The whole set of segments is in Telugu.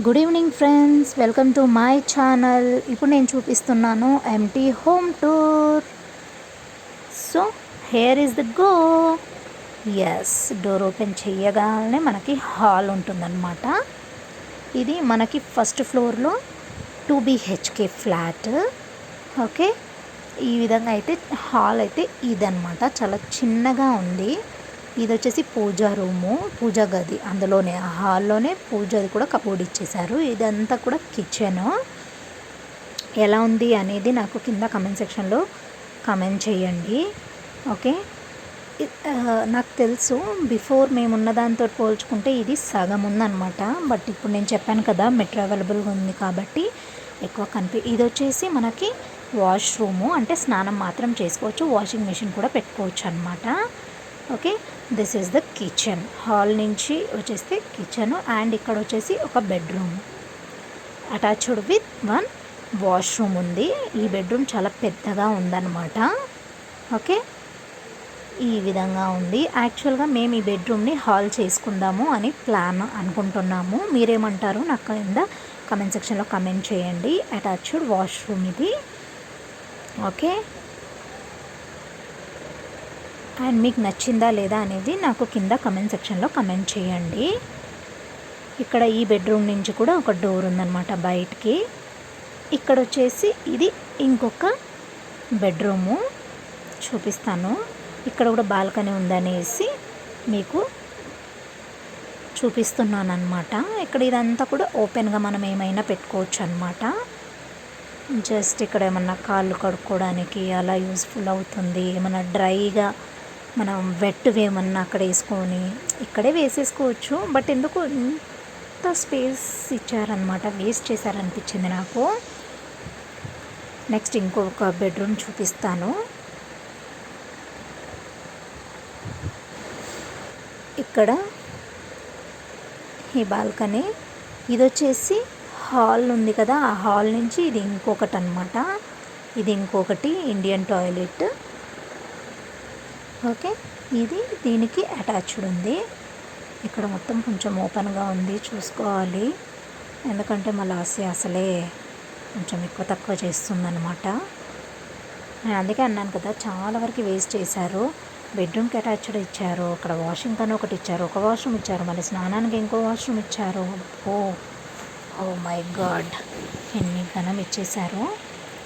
Good evening friends welcome to my channel ఇప్పుడు నేను చూపిస్తున్నాను empty home tour so here is the goes door open చేయగానే మనకి హాల్ ఉంటుందన్నమాట. ఇది మనకి ఫస్ట్ ఫ్లోర్లో టూ బిహెచ్కే ఫ్లాట్ ఓకే ఈ విధంగా అయితే హాల్ అయితే ఇదన్నమాట. చాలా చిన్నగా ఉంది. ఇది వచ్చేసి పూజా రూము పూజా గది. అందులోనే ఆ హాల్లోనే పూజది కూడా కబోర్డ్ ఇచ్చేసారు ఇదంతా కూడా కిచెన్. ఎలా ఉంది అనేది నాకు కింద కమెంట్ సెక్షన్లో కమెంట్ చేయండి. ఓకే? నాకు తెలుసు బిఫోర్ మేము ఉన్న దాంతో పోల్చుకుంటే ఇది సగం ఉందన్నమాట. బట్ ఇప్పుడు నేను చెప్పాను కదా మెట్రో అవైలబుల్గా ఉంది కాబట్టి ఎక్కువ కనిపి ఇది వచ్చేసి మనకి వాష్రూము. అంటే స్నానం మాత్రం చేసుకోవచ్చు వాషింగ్ మెషిన్ కూడా పెట్టుకోవచ్చు అనమాట okay this is the kitchen. Hall నుంచి వచ్చేస్తే కిచెన్ అండ్ ఇక్కడ వచ్చేసి ఒక bedroom. Attached with one washroom ఉంది. ఈ బెడ్రూమ్ చాలా పెద్దగా ఉందన్నమాట. ఓకే ఈ విధంగా ఉంది. యాక్చువల్గా మేము ఈ బెడ్రూమ్ని హాల్ చేసుకుందాము అని ప్లాన్ అనుకుంటున్నాము. మీరేమంటారు? నాకు కింద కమెంట్ సెక్షన్లో కమెంట్ చేయండి. అటాచ్డ్ వాష్రూమ్ ఇది. ఓకే అండ్ మీకు నచ్చిందా లేదా అనేది నాకు కింద కమెంట్ సెక్షన్లో కమెంట్ చేయండి. ఇక్కడ ఈ బెడ్రూమ్ నుంచి కూడా ఒక డోర్ ఉందన్నమాట బయటికి. ఇక్కడ వచ్చేసి ఇది ఇంకొక బెడ్రూము చూపిస్తాను. ఇక్కడ కూడా బాల్కనీ ఉందనేసి మీకు చూపిస్తున్నాను అనమాట ఇక్కడ ఇదంతా కూడా ఓపెన్గా మనం ఏమైనా పెట్టుకోవచ్చు అనమాట జస్ట్ ఇక్కడ ఏమన్నా కాళ్ళు కడుక్కోవడానికి అలా యూస్ఫుల్ అవుతుంది. ఏమన్నా డ్రైగా మనం వెట్ వేమన్నా అక్కడ వేసుకొని ఇక్కడే వేసేసుకోవచ్చు. బట్ ఎందుకు ఇంత స్పేస్ ఇచ్చారనమాట వేస్ట్ చేశారనిపించింది నాకు. నెక్స్ట్ ఇంకొక బెడ్రూమ్ చూపిస్తాను. ఇక్కడ ఈ బాల్కనీ. ఇది వచ్చేసి హాల్ ఉంది కదా ఆ హాల్ నుంచి ఇది ఇంకొకటి అనమాట ఇది ఇంకొకటి ఇండియన్ టాయిలెట్. ఓకే. ఇది దీనికి అటాచ్డ్ ఉంది ఇక్కడ మొత్తం కొంచెం ఓపెన్గా ఉంది చూసుకోవాలి. ఎందుకంటే మా ఆశ అసలే కొంచెం ఎక్కువ తక్కువ చేస్తుందన్నమాట. నేను అందుకే అన్నాను కదా చాలా వరకు వేస్ట్ చేశారు. బెడ్రూమ్కి అటాచ్డ్ ఇచ్చారు. అక్కడ వాషింగ్ అని ఒకటి ఇచ్చారు. ఒక వాష్రూమ్ ఇచ్చారు. మళ్ళీ స్నానానికి ఇంకో వాష్రూమ్ ఇచ్చారు. Oh oh my god. ఎన్ని ఘనం ఇచ్చేశారు.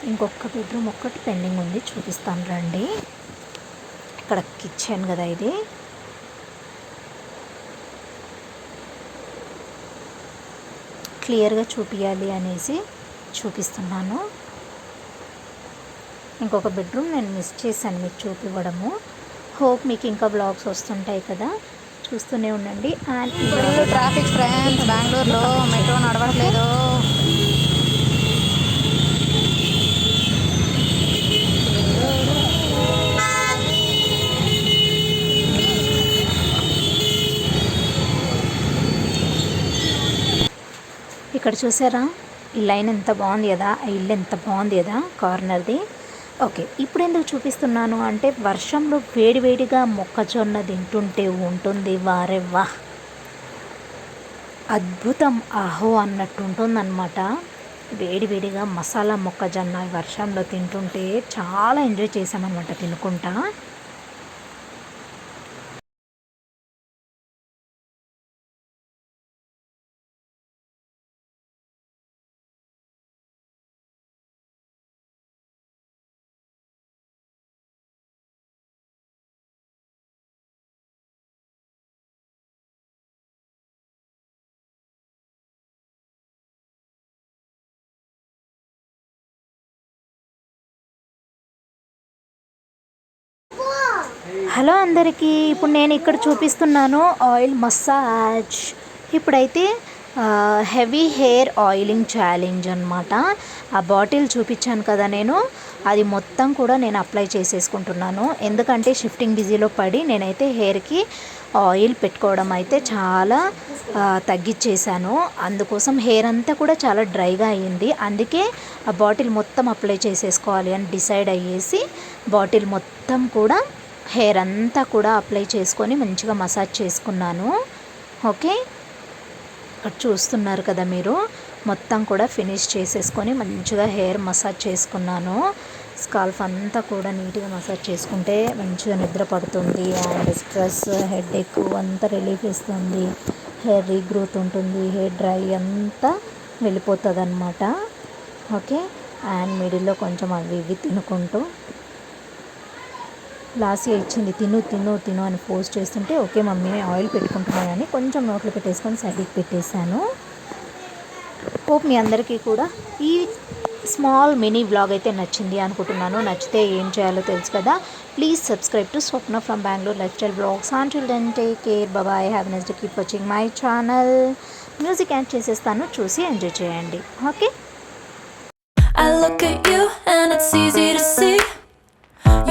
ఇంకొక బెడ్రూమ్ ఒక్కటి పెండింగ్ ఉంది. చూపిస్తాను రండి. ఇక్కడ కిచెన్ కదా ఇది. క్లియర్గా చూపించాలి అనేసి చూపిస్తున్నాను. ఇంకొక బెడ్రూమ్ నేను మిస్ చేశాను మీకు చూపివ్వడము. హోప్ మీకు ఇంకా బ్లాగ్స్ వస్తుంటాయి కదా. చూస్తూనే ఉండండి. అండ్ ఫుల్ ట్రాఫిక్ ఫ్రెండ్స్ బెంగళూరులో మెట్రో నడవట్లేదు. ఇక్కడ చూసారా? ఈ లైన్ ఎంత బాగుంది కదా? ఆ ఇల్లు ఎంత బాగుంది కదా? కార్నర్ది. ఓకే ఇప్పుడు ఎందుకు చూపిస్తున్నాను అంటే వర్షంలో వేడివేడిగా మొక్కజొన్న తింటుంటే ఉంటుంది వారే వా అద్భుతం ఆహో అన్నట్టు ఉంటుందన్నమాట. వేడివేడిగా మసాలా మొక్కజొన్న వర్షంలో తింటుంటే చాలా ఎంజాయ్ చేసామన్నమాట తినుకుంటా. హలో అందరికీ ఇప్పుడు నేను ఇక్కడ చూపిస్తున్నాను ఆయిల్ మసాజ్. ఇప్పుడైతే హెవీ హెయిర్ ఆయిలింగ్ ఛాలెంజ్ అనమాట ఆ బాటిల్ చూపించాను కదా నేను. అది మొత్తం కూడా నేను అప్లై చేసేసుకుంటున్నాను. ఎందుకంటే షిఫ్టింగ్ బిజీలో పడి నేనైతే హెయిర్కి ఆయిల్ పెట్టుకోవడం అయితే చాలా తగ్గించేశాను అందుకోసం హెయిర్ అంతా కూడా చాలా డ్రైగా అయ్యింది. అందుకే ఆ బాటిల్ మొత్తం అప్లై చేసేసుకోవాలి అని డిసైడ్ అయ్యేసి బాటిల్ మొత్తం కూడా హెయిర్ అంతా కూడా అప్లై చేసుకొని మంచిగా మసాజ్ చేసుకున్నాను. ఓకే? ఇక్కడ చూస్తున్నారు కదా మీరు. మొత్తం కూడా ఫినిష్ చేసేసుకొని మంచిగా హెయిర్ మసాజ్ చేసుకున్నాను. స్కాల్ఫ్ అంతా కూడా నీట్గా మసాజ్ చేసుకుంటే మంచిగా నిద్ర పడుతుంది అండ్ స్ట్రెస్ హెడ్ ఎక్కువ అంతా రిలీఫ్ ఇస్తుంది. హెయిర్ రీగ్రోత్ ఉంటుంది హెయిర్ డ్రై అంతా వెళ్ళిపోతుంది అనమాట ఓకే? అండ్ మిడిల్లో కొంచెం అవి ఇవి తినుకుంటూ లాస్య ఇచ్చింది తిను తిను తిను అని ఫోర్స్ చేస్తుంటే ఓకే మమ్మీ ఆయిల్ పెట్టుకుంటున్నానని కొంచెం నోట్లో పెట్టేసుకొని సైడ్కి పెట్టేశాను. హోప్ మీ అందరికీ కూడా ఈ స్మాల్ మినీ వ్లాగ్ అయితే నచ్చింది అనుకుంటున్నాను. నచ్చితే ఏం చేయాలో తెలుసు కదా. Please subscribe to Swapna from Bengaluru lifestyle blogs on children take care bye have nice to keep watching my channel music add చేసేస్తాను. చూసి ఎంజాయ్ చేయండి. Okay I look at you and it's easy to see.